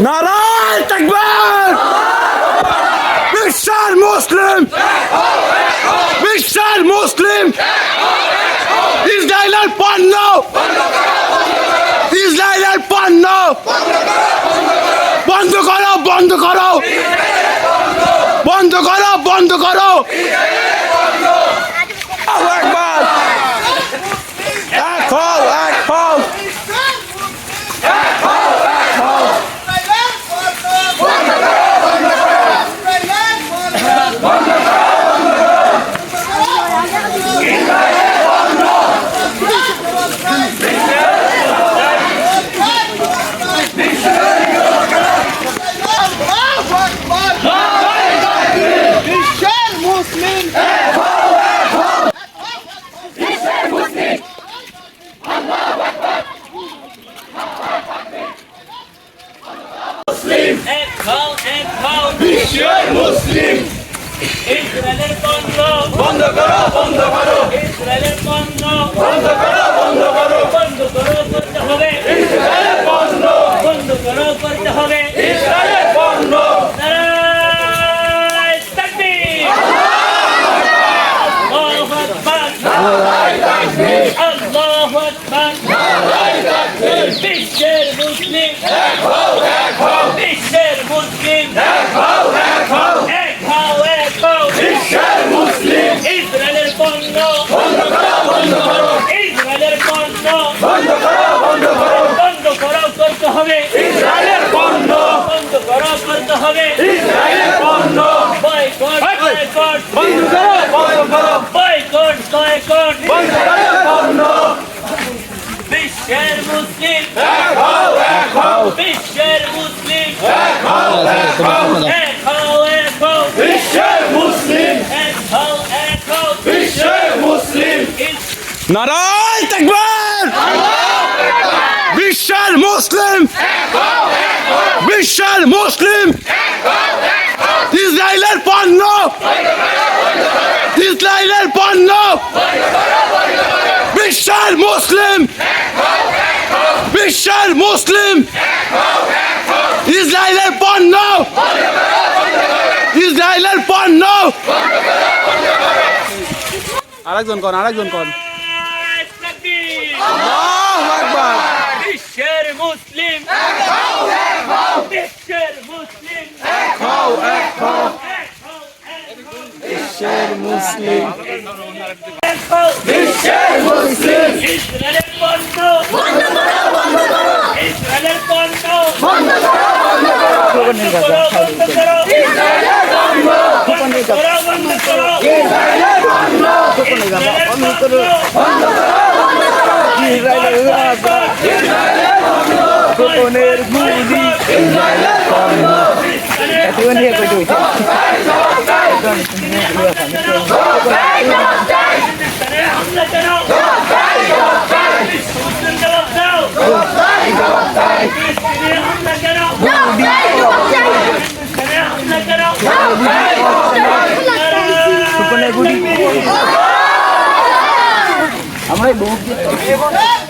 নারায় তাকবীর! বিশ্বের মুসলিম! বিশ্বের মুসলিম! ইসরায়েলের পণ্য! ইসরায়েলের পণ্য! বন্ধ করো বন্ধ করো! বন্ধ করো বন্ধ করো আল্লাহু আকবার এক হও এক হও বিশ্বের মুসলিম এক হও এক হও মুসলিম। ইসরায়েলের পণ্য বন্ধ করো বন্ধ করো। ইসরায়েলের পণ্য বন্ধ করো বন্ধ করো। বন্ধ করো করতে হবে। ইসরায়েলের পণ্য বন্ধ করো করতে হবে। ইসরায়েলের পণ্য আল্লাহু আকবার। আল্লাহু আকবার। বিশ্বের মুসলিম। বিশ্বের মুসলিম। এক হও এক হও বিশ্বের মুসলিম ইসরায়েলের পণ্য বন্ধ করো বন্ধ করো ইসরায়েলের পণ্য বন্ধ করো বন্ধ করো বন্ধ করো করতে হবে ইসরায়েলের পণ্য বন্ধ করো করতে হবে। পণ্য বয়কট বয়কট বন্ধ করো বন্ধ করো বয়কট বয়কট বন্ধ করো পণ্য বিশ্বের মুসলিম। এক হও এক হও বিশ্বের মুসলিম। এক হও এক হও এক হও। এক হও বিশ্বের মুসলিম। এক হও এক হও বিশ্বের মুসলিম নারায় তাকবীর! বিশ্বের মুসলিম। বিশ্বের মুসলিম। ইসরায়েলের পণ্য। ইসরায়েলের পণ্য। বিশ্বের মুসলিম। বিশ্বের মুসলিম। ইসরায়েলের পণ্য। ইসরায়েলের পণ্য। আরেকজন কন আরেকজন কন নারায় তাকবীর। আল্লাহু আকবার বিশ্বের মুসলিম। বিশ্বের মুসলিম। খাও এক খাও এক হও এক হও বিশ্বের মুসলিম। এক হও বিশ্বের মুসলিম। ইসরায়েলের পণ্য ইসরায়েলের পণ্য বন্ধ করো বন্ধ করো বন্ধ করো বন্ধ করো ইসরায়েলের পণ্য কই দিই হামলা করো জবাব দাও হামলা করো হামলা করো কোনের গুলি। আমরা বহু জবাব দাও বিশ্ব মুসলিম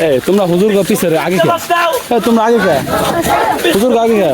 ए तुमरा हुजूर का पीछे आगे क्या ए तुमरा आगे क्या हुजूर का आगे क्या